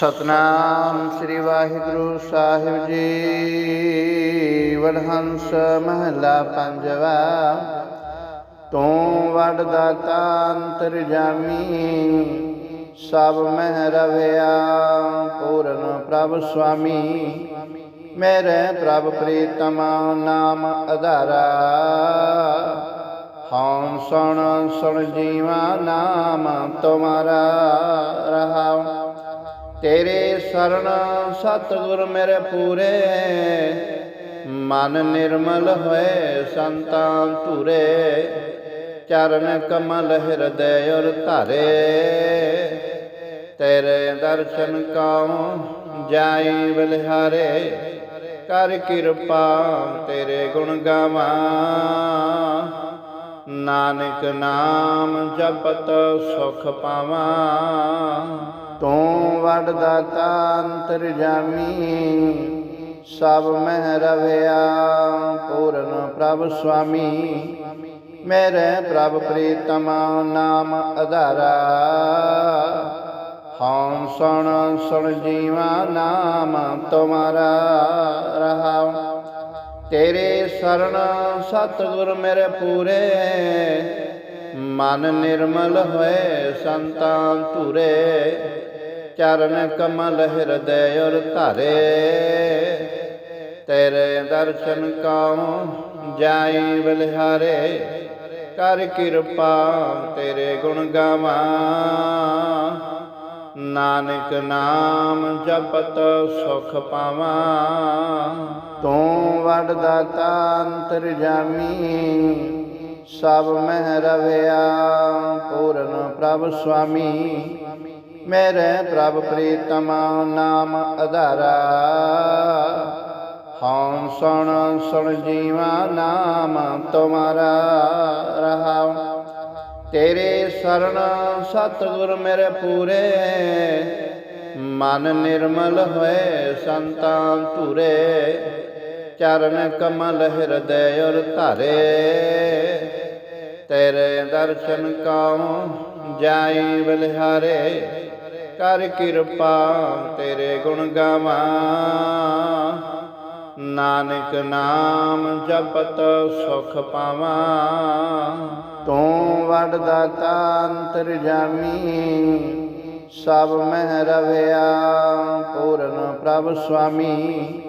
ਸਤਨਾਮ ਸ੍ਰੀ ਵਾਹਿਗੁਰੂ ਸਾਹਿਬ ਜੀ। ਵਡਹੰਸ ਮਹਲਾ ਪੰਜਵਾ। ਤੂੰ ਵਡ ਦਾਤਾ ਅੰਤਰ ਜਾਮੀ, ਸਭ ਮਹਿ ਰਵਿਆ, ਪੂਰਨ ਪ੍ਰਭ ਸੁਆਮੀ। ਮੇਰੇ ਪ੍ਰਭ ਪ੍ਰੀਤਮ ਨਾਮ ਅਧਾਰਾ। ਹਉ ਸੁਣ ਸੁਣ ਜੀਵਾ ਨਾਮ ਤੁਮਾਰਾ ਰਹਾਉ। ਤੇਰੇ ਸਰਣ ਸਤਿਗੁਰ ਮੇਰੇ ਪੂਰੇ। ਮਨ ਨਿਰਮਲ ਹੋਏ ਸੰਤਾਂ ਧੂਰੇ। ਚਰਨ ਕਮਲ ਹਿਰਦੈ ਔਰ ਧਾਰੇ। ਤੇਰੇ ਦਰਸ਼ਨ ਕਾਉ ਜਾਈ ਬਲਿਹਾਰੇ। ਕਰ ਕਿਰਪਾ ਤੇਰੇ ਗੁਣ ਗਾਵਾਂ। ਨਾਨਕ ਨਾਮ ਜਪਤ ਸੁਖ ਪਾਵਾਂ। ਤੂੰ ਵਡ ਦਾਤਾ ਅੰਤਰ ਜਾਮੀ, ਸਭ ਮਹਿ ਰਵਿਆ, ਪੂਰਨ ਪ੍ਰਭ ਸੁਆਮੀ। ਮੇਰੇ ਪ੍ਰਭ ਪ੍ਰੀਤਮ ਨਾਮ ਅਧਾਰਾ। ਹਉ ਸੁਣ ਸੁਣ ਜੀਵਾ ਨਾਮ ਤੁਮਾਰਾ। ਰਹਾਉ ਤੇਰੇ ਸਰਣ ਸਤਿਗੁਰ ਮੇਰੇ ਪੂਰੇ। ਮਨ ਨਿਰਮਲ ਹੋਏ ਸੰਤਾਂ ਧੂਰੇ। ਚਰਨ ਕਮਲ ਹਿਰਦੈ ਔਰ ਧਾਰੇ। ਤੇਰੇ ਦਰਸ਼ਨ ਕਾਉ ਜਾਈ ਬਲਿਹਾਰੇ। ਕਰ ਕਿਰਪਾ ਤੇਰੇ ਗੁਣ ਗਾਵਾਂ। ਨਾਨਕ ਨਾਮ ਜਪਤ ਸੁਖ ਪਾਵਾਂ। ਤੂੰ ਵਡ ਦਾਤਾ ਅੰਤਰ ਜਾਮੀ, ਸਭ ਮਹਿ ਰਵਿਆ, ਪੂਰਨ ਪ੍ਰਭ ਸੁਆਮੀ। ਮੇਰੇ ਪ੍ਰਭ ਪ੍ਰੀਤਮ ਨਾਮ ਅਧਾਰਾ। ਹਉ ਸੁਣ ਸੁਣ ਜੀਵਾ ਨਾਮ ਤੁਮਾਰਾ ਰਹਾਉ ਤੇਰੇ ਸਰਣ ਸਤਿਗੁਰ ਮੇਰੇ ਪੂਰੇ ਮਨ ਨਿਰਮਲ ਹੋਏ, ਸੰਤਾਂ ਧੂਰੇ, ਚਰਨ ਕਮਲ ਹਿਰਦੈ ਔਰ ਧਾਰੇ। ਤੇਰੇ ਦਰਸ਼ਨ ਕਾਉ ਜਾਈ ਬਲਿਹਾਰੇ, ਕਰ ਕਿਰਪਾ ਤੇਰੇ ਗੁਣ ਗਾਵਾਂ। ਨਾਨਕ ਨਾਮ ਜਪਤ ਸੁਖ ਪਾਵਾਂ। ਤੂੰ ਵਡ ਦਾਤਾ ਅੰਤਰ ਜਾਮੀ ਸਭ ਮਹਿ ਰਵਿਆ, ਪੂਰਨ ਪ੍ਰਭ ਸੁਆਮੀ।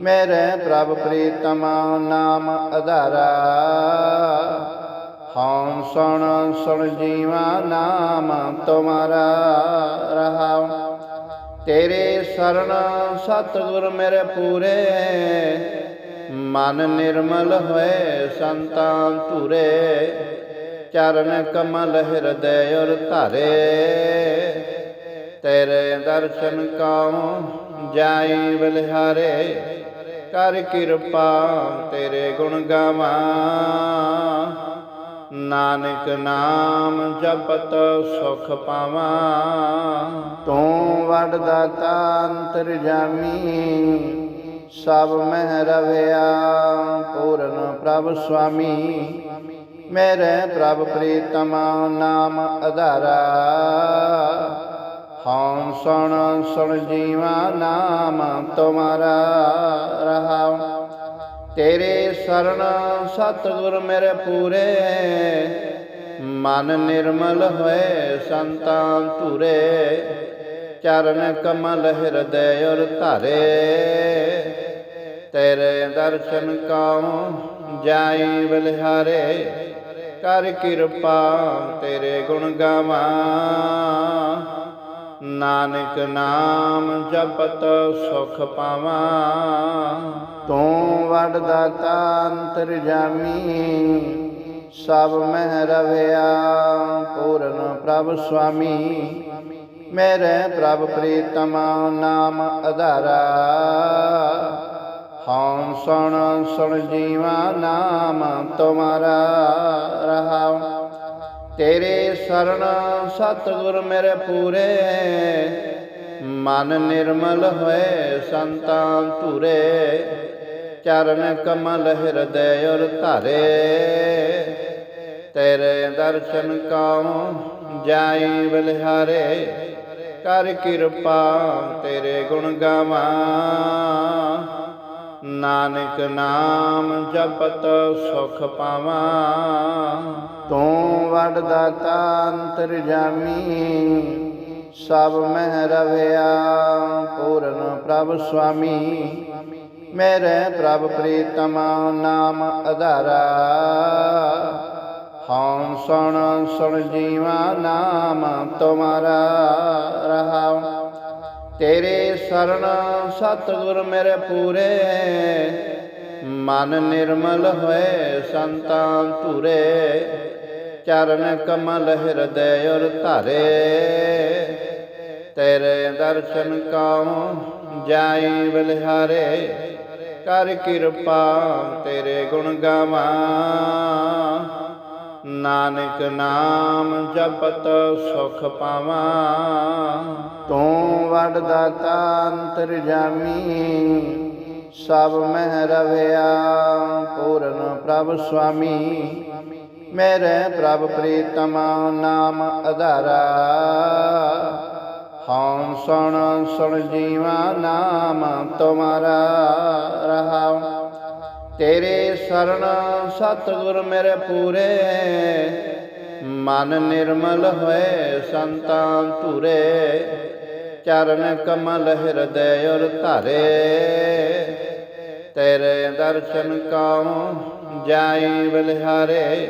ਮੇਰੇ ਪ੍ਰਭ ਪ੍ਰੀਤਮ ਨਾਮ ਅਧਾਰਾ। ਹਉ ਸੁਣ ਸੁਣ ਜੀਵਾ ਨਾਮ ਤੁਮਾਰਾ ਰਹਾਉ। ਤੇਰੇ ਸ਼ਰਨ ਸਤਿਗੁਰ ਮੇਰੇ ਪੂਰੇ। ਮਨ ਨਿਰਮਲ ਹੋਏ ਸੰਤਾਂ ਧੂਰੇ। ਚਰਨ ਕਮਲ ਹਿਰਦੈ ਔਰ ਧਾਰੇ। ਤੇਰੇ ਦਰਸ਼ਨ ਕਾਉ ਜਾਈ ਬਲਿਹਾਰੇ। ਕਰ ਕਿਰਪਾ ਤੇਰੇ ਗੁਣ ਗਾਵਾਂ। ਨਾਨਕ ਨਾਮ ਜਪਤ ਸੁਖ ਪਾਵਾਂ। ਤੂੰ ਵਡ ਦਾਤਾ ਅੰਤਰ ਜਾਮੀ। ਸਭ ਮਹਿ ਰਵਿਆ, ਪੂਰਨ ਪ੍ਰਭ ਸੁਆਮੀ। ਮੇਰੇ ਪ੍ਰਭ ਪ੍ਰੀਤਮ ਨਾਮ ਅਧਾਰਾ। ਹਉ ਸੁਣ ਸੁਣ ਜੀਵਾ ਨਾਮ ਤੁਮਾਰਾ ਰਹਾਉ। ਤੇਰੇ ਸਰਣ ਸਤਿਗੁਰ ਮੇਰੇ ਪੂਰੇ। ਮਨ ਨਿਰਮਲ ਹੋਏ ਸੰਤਾਂ ਧੂਰੇ। ਚਰਨ ਕਮਲ ਹਿਰਦੈ ਔਰ ਧਾਰੇ। ਤੇਰੇ ਦਰਸ਼ਨ ਕਾਉ ਜਾਈ ਬਲਿਹਾਰੇ। ਕਰ ਕਿਰਪਾ ਤੇਰੇ ਗੁਣ ਗਾਵਾਂ। ਨਾਨਕ ਨਾਮ ਜਪਤ ਸੁਖ ਪਾਵਾਂ। ਤੂੰ ਵਡ ਦਾਤਾ ਅੰਤਰ ਜਾਮੀ, ਸਭ ਮਹਿ ਰਵਿਆ, ਪੂਰਨ ਪ੍ਰਭ ਸੁਆਮੀ। ਮੇਰੇ ਪ੍ਰਭ ਪ੍ਰੀਤਮ ਨਾਮ ਅਧਾਰਾ। ਹਉ ਸੁਣ ਸੁਣ ਜੀਵਾ ਨਾਮ ਤੁਮਾਰਾ ਰਹਾਉ ਤੇਰੇ ਸਰਣ ਸਤਿਗੁਰ ਮੇਰੇ ਪੂਰੇ ਮਨ ਨਿਰਮਲ ਹੋਏ ਸੰਤਾਂ ਧੂਰੇ ਚਰਨ ਕਮਲ ਹਿਰਦੈ ਔਰ ਧਾਰੇ ਤੇਰੇ ਦਰਸ਼ਨ ਕਾਉ ਜਾਈ ਬਲਿਹਾਰੇ ਕਰ ਕਿਰਪਾ ਤੇਰੇ ਗੁਣ ਗਾਵਾਂ ਨਾਨਕ ਨਾਮ ਜਪਤ ਸੁਖ ਪਾਵਾਂ। ਤੂੰ ਵਡ ਦਾਤਾ ਅੰਤਰ ਜਾਮੀ, ਸਭ ਮਹਿ ਰਵਿਆ, ਪੂਰਨ ਪ੍ਰਭ ਸੁਆਮੀ। ਮੇਰੇ ਪ੍ਰਭ ਪ੍ਰੀਤਮ ਨਾਮ ਅਧਾਰਾ। ਹਉ ਸੁਣ ਸੁਣ ਜੀਵਾ ਨਾਮ ਤੁਮਾਰਾ। ਰਹਾਉ ਤੇਰੇ ਸਰਣ ਸਤਿਗੁਰ ਮੇਰੇ ਪੂਰੇ। ਮਨ ਨਿਰਮਲ ਹੋਏ ਸੰਤਾਂ ਧੁਰੇ। ਚਰਨ ਕਮਲ ਹਿਰਦੈ ਔਰ ਧਾਰੇ। ਤੇਰੇ ਦਰਸ਼ਨ ਕਾਉ ਜਾਈ ਬਲਿਹਾਰੇ। ਕਰ ਕਿਰਪਾ ਤੇਰੇ ਗੁਣ ਗਾਵਾਂ। ਨਾਨਕ ਨਾਮ ਜਪਤ ਸੁਖ ਪਾਵਾਂ। ਤੂੰ ਵਡ ਦਾਤਾ ਅੰਤਰ ਜਾਮੀ ਸਭ ਮਹਿ ਰਵਿਆ, ਪੂਰਨ ਪ੍ਰਭ ਸੁਆਮੀ। ਮੇਰੇ ਪ੍ਰਭ ਪ੍ਰੀਤਮ ਨਾਮ ਅਧਾਰਾ। ਹਉ ਸੁਣ ਸੁਣ ਜੀਵਾ ਨਾਮ ਤੁਮਾਰਾ। ਰਹਾਉ ਤੇਰੇ ਸਰਣ ਸਤਿਗੁਰ ਮੇਰੇ ਪੂਰੇ। ਮਨ ਨਿਰਮਲ ਹੋਏ ਸੰਤਾਂ ਧੁਰੇ। ਚਰਨ ਕਮਲ ਹਿਰਦੈ ਔਰ ਧਾਰੇ। ਤੇਰੇ ਦਰਸ਼ਨ ਕਾਉ ਜਾਈ ਬਲਿਹਾਰੇ।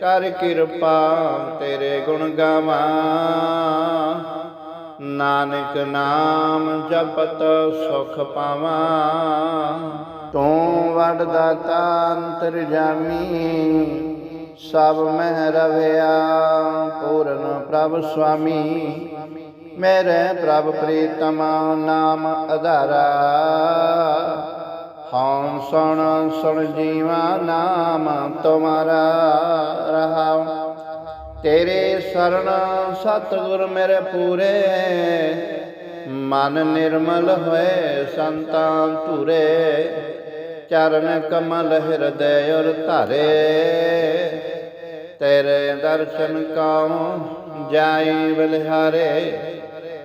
ਕਰ ਕਿਰਪਾ ਤੇਰੇ ਗੁਣ ਗਾਵਾਂ। ਨਾਨਕ ਨਾਮ ਜਪਤ ਸੁਖ ਪਾਵਾਂ। ਤੂੰ ਵਡ ਦਾਤਾ ਅੰਤਰ ਜਾਮੀ, ਸਭ ਮਹਿ ਰਵਿਆ, ਪੂਰਨ ਪ੍ਰਭ ਸੁਆਮੀ। ਮੇਰੇ ਪ੍ਰਭ ਪ੍ਰੀਤਮ ਨਾਮ ਅਧਾਰਾ। ਹਉ ਸੁਣ ਸੁਣ ਜੀਵਾ ਨਾਮ ਤੁਮਾਰਾ। ਰਹਾਉ, ਤੇਰੇ ਸਰਣ ਸਤਿਗੁਰ ਮੇਰੇ ਪੂਰੇ। ਮਨ ਨਿਰਮਲ ਹੋਏ ਸੰਤਾਂ ਧੁਰੇ। ਚਰਨ ਕਮਲ ਹਿਰਦੈ ਔਰ ਧਾਰੇ। ਤੇਰੇ ਦਰਸ਼ਨ ਕਾਉ ਜਾਈ ਬਲਿਹਾਰੇ।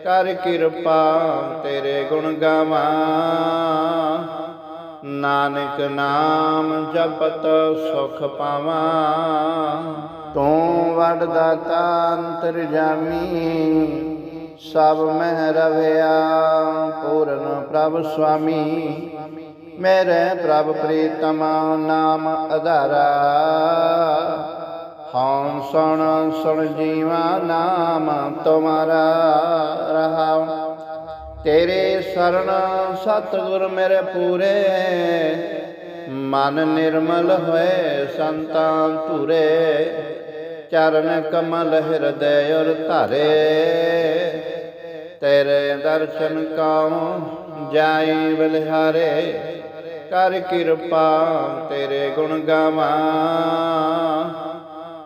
ਕਰ ਕਿਰਪਾ ਤੇਰੇ ਗੁਣ ਗਾਵਾਂ। ਨਾਨਕ ਨਾਮ ਜਪਤ ਸੁਖ ਪਾਵਾਂ। ਤੂੰ ਵਡ ਦਾਤਾ ਅੰਤਰ ਜਾਮੀ। ਸਭ ਮਹਿ ਰਵਿਆ, ਪੂਰਨ ਪ੍ਰਭ ਸੁਆਮੀ। ਮੇਰੇ ਪ੍ਰਭ ਪ੍ਰੀਤਮ ਨਾਮ ਅਧਾਰਾ। ਹਉ ਸੁਣ ਸੁਣ ਜੀਵਾ ਨਾਮ ਤੁਮਾਰਾ ਰਹਾਉ। ਤੇਰੇ ਸਰਣ ਸਤਿਗੁਰ ਮੇਰੇ ਪੂਰੇ। ਮਨ ਨਿਰਮਲ ਹੋਏ ਸੰਤਾਂ ਧੁਰੇ। ਚਰਨ ਕਮਲ ਹਿਰਦੈ ਔਰ ਧਾਰੇ। ਤੇਰੇ ਦਰਸ਼ਨ ਕਾਉ ਜਾਈ ਬਲਿਹਾਰੇ। ਕਰ ਕਿਰਪਾ, ਤੇਰੇ ਗੁਣ ਗਾਵਾਂ।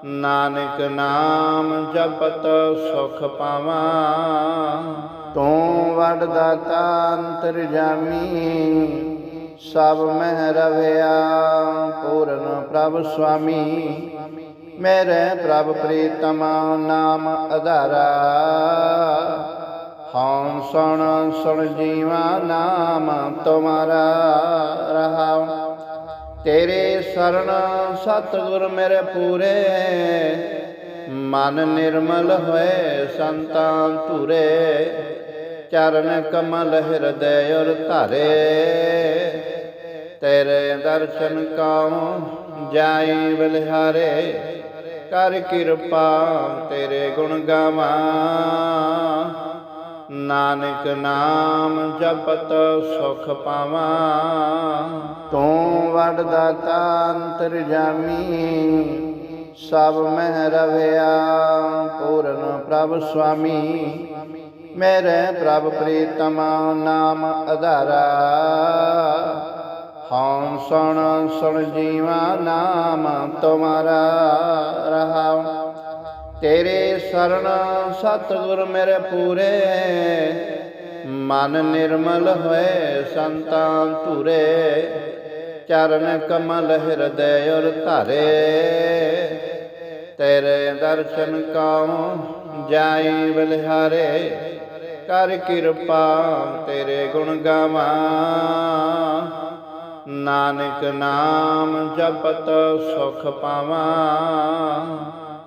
ਨਾਨਕ ਨਾਮ ਜਪਤ ਸੁਖ ਪਾਵਾਂ। ਤੂੰ ਵਡ ਦਾਤਾ ਅੰਤਰ ਜਾਮੀ, ਸਭ ਮਹਿ ਰਵਿਆ, ਪੂਰਨ ਪ੍ਰਭ ਸੁਆਮੀ। ਮੇਰੇ ਪ੍ਰਭ ਪ੍ਰੀਤਮ ਨਾਮ ਅਧਾਰਾ। ਹਉ ਸੁਣ ਸੁਣ ਜੀਵਾ ਨਾਮ ਤੁਮਾਰਾ ਰਹਾਉ। ਤੇਰੇ ਸਰਣ ਸਤਿਗੁਰ ਮੇਰੇ ਪੂਰੇ। ਮਨ ਨਿਰਮਲ ਹੋਏ ਸੰਤਾਂ ਧੁਰੇ। ਚਰਨ ਕਮਲ ਹਿਰਦੈ ਔਰ ਧਾਰੇ। ਤੇਰੇ ਦਰਸ਼ਨ ਕਾਉ ਜਾਈ ਬਲਿਹਾਰੇ। ਕਰ ਕਿਰਪਾ ਤੇਰੇ ਗੁਣ ਗਾਵਾਂ। ਨਾਨਕ ਨਾਮ ਜਪਤ ਸੁਖ ਪਾਵਾਂ। ਤੂੰ ਵਡ ਦਾਤਾ ਅੰਤਰ ਜਾਮੀ, ਸਭ ਮਹਿ ਰਵਿਆ, ਪੂਰਨ ਪ੍ਰਭ ਸੁਆਮੀ। ਮੇਰੇ ਪ੍ਰਭ ਪ੍ਰੀਤਮ ਨਾਮ ਅਧਾਰਾ। ਹਉ ਸੁਣ ਸੁਣ ਜੀਵਾ ਨਾਮ ਤੁਮਾਰਾ ਰਹਾਉ। ਤੇਰੇ ਸਰਣ ਸਤਿਗੁਰ ਮੇਰੇ ਪੂਰੇ। ਮਨ ਨਿਰਮਲ ਹੋਏ ਸੰਤਾਂ ਧੁਰੇ। ਚਰਨ ਕਮਲ ਹਿਰਦੈ ਔਰ ਧਾਰੇ। ਤੇਰੇ ਦਰਸ਼ਨ ਕਾਉ ਜਾਈ ਬਲਿਹਾਰੇ। ਕਰ ਕਿਰਪਾ ਤੇਰੇ ਗੁਣ ਗਾਵਾਂ। ਨਾਨਕ ਨਾਮ ਜਪਤ ਸੁਖ ਪਾਵਾਂ।